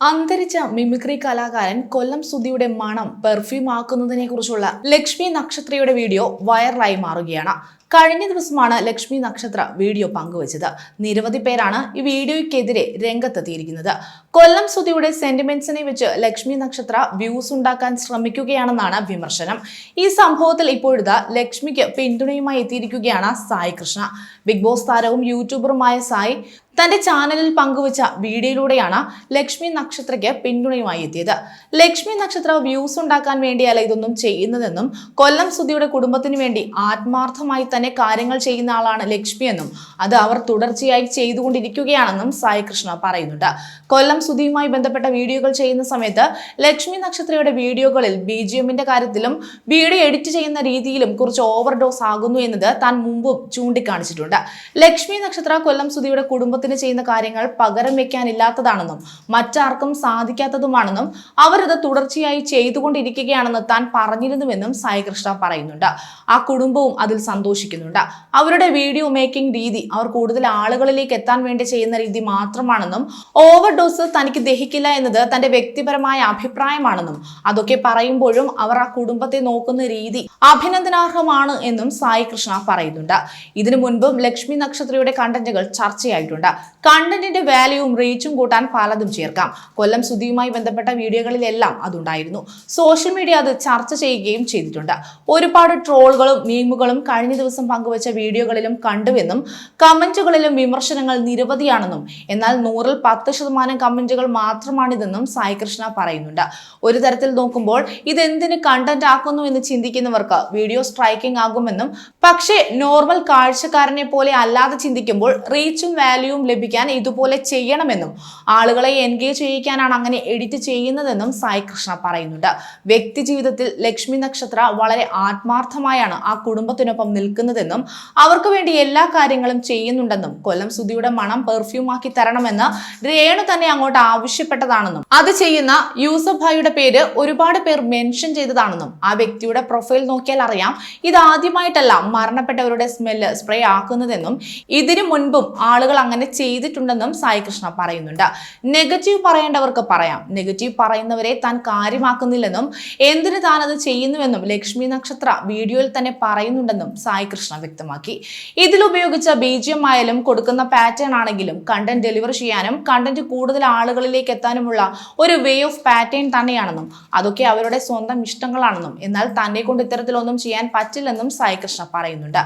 അന്തരിച്ച മിമിക്രി കലാകാരൻ കൊല്ലം സുധിയുടെ മണം പെർഫ്യൂം ആക്കുന്നതിനെ കുറിച്ചുള്ള ലക്ഷ്മി നക്ഷത്രയുടെ വീഡിയോ വൈറലായി മാറുകയാണ്. കഴിഞ്ഞ ദിവസമാണ് ലക്ഷ്മി നക്ഷത്ര വീഡിയോ പങ്കുവച്ചത്. നിരവധി പേരാണ് ഈ വീഡിയോയ്ക്കെതിരെ രംഗത്തെത്തിയിരിക്കുന്നത്. കൊല്ലം സുധിയുടെ സെന്റിമെന്റ്സിനെ വെച്ച് ലക്ഷ്മി നക്ഷത്ര വ്യൂസ് ഉണ്ടാക്കാൻ ശ്രമിക്കുകയാണെന്നാണ് വിമർശനം. ഈ സംഭവത്തിൽ ഇപ്പോഴത്തെ ലക്ഷ്മിക്ക് പിന്തുണയുമായി എത്തിയിരിക്കുകയാണ് സായി കൃഷ്ണ. ബിഗ് ബോസ് താരവും യൂട്യൂബറുമായ സായി തന്റെ ചാനലിൽ പങ്കുവച്ച വീഡിയോയിലൂടെയാണ് ലക്ഷ്മി നക്ഷത്രയ്ക്ക് പിന്തുണയുമായി എത്തിയത്. ലക്ഷ്മി നക്ഷത്ര വ്യൂസ് ഉണ്ടാക്കാൻ വേണ്ടിയല്ല ഇതൊന്നും ചെയ്യുന്നതെന്നും കൊല്ലം സുധിയുടെ കുടുംബത്തിന് വേണ്ടി ആത്മാർത്ഥമായി തന്നെ കാര്യങ്ങൾ ചെയ്യുന്ന ആളാണ് ലക്ഷ്മിയെന്നും അത് അവർ തുടർച്ചയായി ചെയ്തുകൊണ്ടിരിക്കുകയാണെന്നും സായി കൃഷ്ണ പറയുന്നുണ്ട്. കൊല്ലം സുധിയുമായി ബന്ധപ്പെട്ട വീഡിയോകൾ ചെയ്യുന്ന സമയത്ത് ലക്ഷ്മി നക്ഷത്രയുടെ വീഡിയോകളിൽ ബി ജി എമ്മിന്റെ കാര്യത്തിലും വീഡിയോ എഡിറ്റ് ചെയ്യുന്ന രീതിയിലും കുറച്ച് ഓവർഡോസ് ആകുന്നു എന്നത് താൻ മുമ്പും ചൂണ്ടിക്കാണിച്ചിട്ടുണ്ട്. ലക്ഷ്മി നക്ഷത്ര കൊല്ലം സുധിയുടെ കുടുംബത്തിന് ചെയ്യുന്ന കാര്യങ്ങൾ പകരം വെക്കാനില്ലാത്തതാണെന്നും മറ്റാർക്കും സാധിക്കാത്തതുമാണെന്നും അവരത് തുടർച്ചയായി ചെയ്തുകൊണ്ടിരിക്കുകയാണെന്ന് താൻ പറഞ്ഞിരുന്നുവെന്നും സായി കൃഷ്ണ പറയുന്നുണ്ട്. ആ കുടുംബവും അതിൽ സന്തോഷിക്കുന്നുണ്ട്. അവരുടെ വീഡിയോ മേക്കിംഗ് രീതി അവർ കൂടുതൽ ആളുകളിലേക്ക് എത്താൻ വേണ്ടി ചെയ്യുന്ന രീതി മാത്രമാണെന്നും ഓവർ ഡോസ് തനിക്ക് ദഹിക്കില്ല എന്നത് തന്റെ വ്യക്തിപരമായ അഭിപ്രായമാണെന്നും അതൊക്കെ പറയുമ്പോഴും അവർ ആ കുടുംബത്തെ നോക്കുന്ന രീതി അഭിനന്ദനാർഹമാണ് എന്നും സായി കൃഷ്ണ പറയുന്നുണ്ട്. ഇതിനു മുൻപും ലക്ഷ്മി നക്ഷത്രയുടെ കണ്ടന്റുകൾ ചർച്ചയായിട്ടുണ്ട്. കണ്ടന്റിന്റെ വാല്യൂവും റീച്ചും കൂട്ടാൻ പലതും ചേർക്കാം. കൊല്ലം സുധിയുമായി ബന്ധപ്പെട്ട വീഡിയോകളിലെല്ലാം അതുണ്ടായിരുന്നു. സോഷ്യൽ മീഡിയ അത് ചർച്ച ചെയ്യുകയും ചെയ്തിട്ടുണ്ട്. ഒരുപാട് ട്രോളുകളും മീമുകളും കഴിഞ്ഞ ദിവസം പങ്കുവച്ച വീഡിയോകളിലും കണ്ടുവെന്നും കമന്റുകളിലും വിമർശനങ്ങൾ നിരവധിയാണെന്നും എന്നാൽ നൂറിൽ പത്ത് ശതമാനം കമന്റുകൾ മാത്രമാണിതെന്നും സായി കൃഷ്ണ പറയുന്നുണ്ട്. ഒരു തരത്തിൽ നോക്കുമ്പോൾ ഇതെന്തിന് കണ്ടന്റ് ആക്കുന്നു എന്ന് ചിന്തിക്കുന്നവർക്ക് വീഡിയോ സ്ട്രൈക്കിംഗ് ആകുമെന്നും പക്ഷേ നോർമൽ കാഴ്ചക്കാരനെ പോലെ അല്ലാതെ ചിന്തിക്കുമ്പോൾ റീച്ചും വാല്യൂവും ലഭിക്കാൻ ഇതുപോലെ ചെയ്യണമെന്നും ആളുകളെ എൻഗേജ് ചെയ്യിക്കാനാണ് അങ്ങനെ എഡിറ്റ് ചെയ്യുന്നതെന്നും സായി കൃഷ്ണ പറയുന്നുണ്ട്. വ്യക്തി ജീവിതത്തിൽ ലക്ഷ്മി നക്ഷത്ര വളരെ ആത്മാർത്ഥമായാണ് ആ കുടുംബത്തിനൊപ്പം നിൽക്കുന്നതെന്നും അവർക്ക് വേണ്ടി എല്ലാ കാര്യങ്ങളും ചെയ്യുന്നുണ്ടെന്നും കൊല്ലം സുധിയുടെ മണം പെർഫ്യൂം ആക്കി തരണമെന്ന് രേണു തന്നെ അങ്ങോട്ട് ആവശ്യപ്പെട്ടതാണെന്നും അത് ചെയ്യുന്ന യൂസഫ് ഭായിയുടെ പേര് ഒരുപാട് പേർ മെൻഷൻ ചെയ്തതാണെന്നും ആ വ്യക്തിയുടെ പ്രൊഫൈൽ നോക്കിയാൽ അറിയാം. ഇത് ആദ്യമായിട്ടല്ല മരണപ്പെട്ടവരുടെ സ്മെല്ല് സ്പ്രേ ആക്കുന്നതെന്നും ഇതിനു മുൻപും ആളുകൾ അങ്ങനെ ചെയ്തിട്ടുണ്ടെന്നും സായി കൃഷ്ണ പറയുന്നുണ്ട്. നെഗറ്റീവ് പറയേണ്ടവർക്ക് പറയാം. നെഗറ്റീവ് പറയുന്നവരെ താൻ കാര്യമാക്കുന്നില്ലെന്നും എന്തിന് താൻ അത് ചെയ്യുന്നുവെന്നും ലക്ഷ്മി നക്ഷത്ര വീഡിയോയിൽ തന്നെ പറയുന്നുണ്ടെന്നും സായി കൃഷ്ണ വ്യക്തമാക്കി. ഇതിലുപയോഗിച്ച ബീജിയം ആയാലും കൊടുക്കുന്ന പാറ്റേൺ ആണെങ്കിലും കണ്ടന്റ് ഡെലിവർ ചെയ്യാനും കണ്ടന്റ് കൂടുതൽ ആളുകളിലേക്ക് എത്താനുമുള്ള ഒരു വേ ഓഫ് പാറ്റേൺ തന്നെയാണെന്നും അതൊക്കെ അവരുടെ സ്വന്തം ഇഷ്ടങ്ങളാണെന്നും എന്നാൽ തന്നെ കൊണ്ട് ഇത്തരത്തിലൊന്നും ചെയ്യാൻ പറ്റില്ലെന്നും സായി കൃഷ്ണ പറയുന്നുണ്ട്.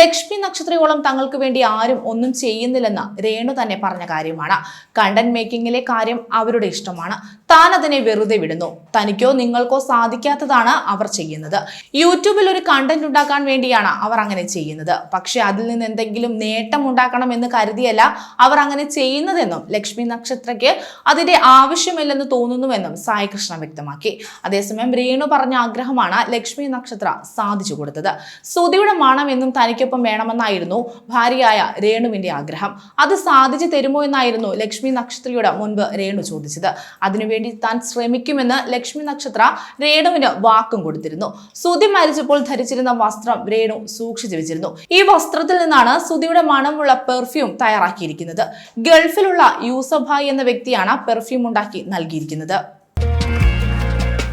ലക്ഷ്മി നക്ഷത്രയോളം തങ്ങൾക്ക് വേണ്ടി ആരും ഒന്നും ചെയ്യുന്നില്ലെന്ന് രേണു തന്നെ പറഞ്ഞ കാര്യമാണ്. കണ്ടന്റ് മേക്കിങ്ങിലെ കാര്യം അവരുടെ ഇഷ്ടമാണ്. താൻ അതിനെ വെറുതെ വിടുന്നു. തനിക്കോ നിങ്ങൾക്കോ സാധിക്കാത്തതാണ് അവർ ചെയ്യുന്നത്. യൂട്യൂബിൽ ഒരു കണ്ടന്റ് ഉണ്ടാക്കാൻ വേണ്ടിയാണ് അവർ അങ്ങനെ ചെയ്യുന്നത്. പക്ഷെ അതിൽ നിന്ന് എന്തെങ്കിലും നേട്ടം ഉണ്ടാക്കണം എന്ന് കരുതിയല്ല അവർ അങ്ങനെ ചെയ്യുന്നതെന്നും ലക്ഷ്മി നക്ഷത്രയ്ക്ക് അതിന്റെ ആവശ്യമില്ലെന്ന് തോന്നുന്നുവെന്നും സായി കൃഷ്ണ വ്യക്തമാക്കി. അതേസമയം രേണു പറഞ്ഞ ആഗ്രഹമാണ് ലക്ഷ്മി നക്ഷത്ര സാധിച്ചു കൊടുത്തത്. സുതിയുടെ മണം എന്നും തനിക്കൊപ്പം വേണമെന്നായിരുന്നു ഭാര്യയായ രേണുവിന്റെ ആഗ്രഹം. അത് സാധിച്ചു തരുമോ എന്നായിരുന്നു ലക്ഷ്മി നക്ഷത്രയുടെ മുൻപ് രേണു ചോദിച്ചത്. അതിനുവേണ്ടി താൻ ശ്രമിക്കുമെന്ന് ലക്ഷ്മി നക്ഷത്ര രേണുവിന് വാക്കും കൊടുത്തിരുന്നു. സുതി മരിച്ചപ്പോൾ ധരിച്ചിരുന്ന വസ്ത്രം രേണു സൂക്ഷിച്ചു വെച്ചിരുന്നു. ഈ വസ്ത്രത്തിൽ നിന്നാണ് സുതിയുടെ മണമുള്ള പെർഫ്യൂം തയ്യാറാക്കിയിരിക്കുന്നത്. ഗൾഫിലുള്ള യൂസഭായ് എന്ന വ്യക്തിയാണ് പെർഫ്യൂം ഉണ്ടാക്കി നൽകിയിരിക്കുന്നത്.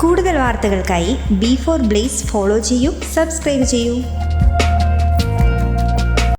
കൂടുതൽ വാർത്തകൾക്കായി ബി ഫോർ ബ്ലേസ് ഫോളോ ചെയ്യൂ സബ്സ്ക്രൈബ് ചെയ്യൂ.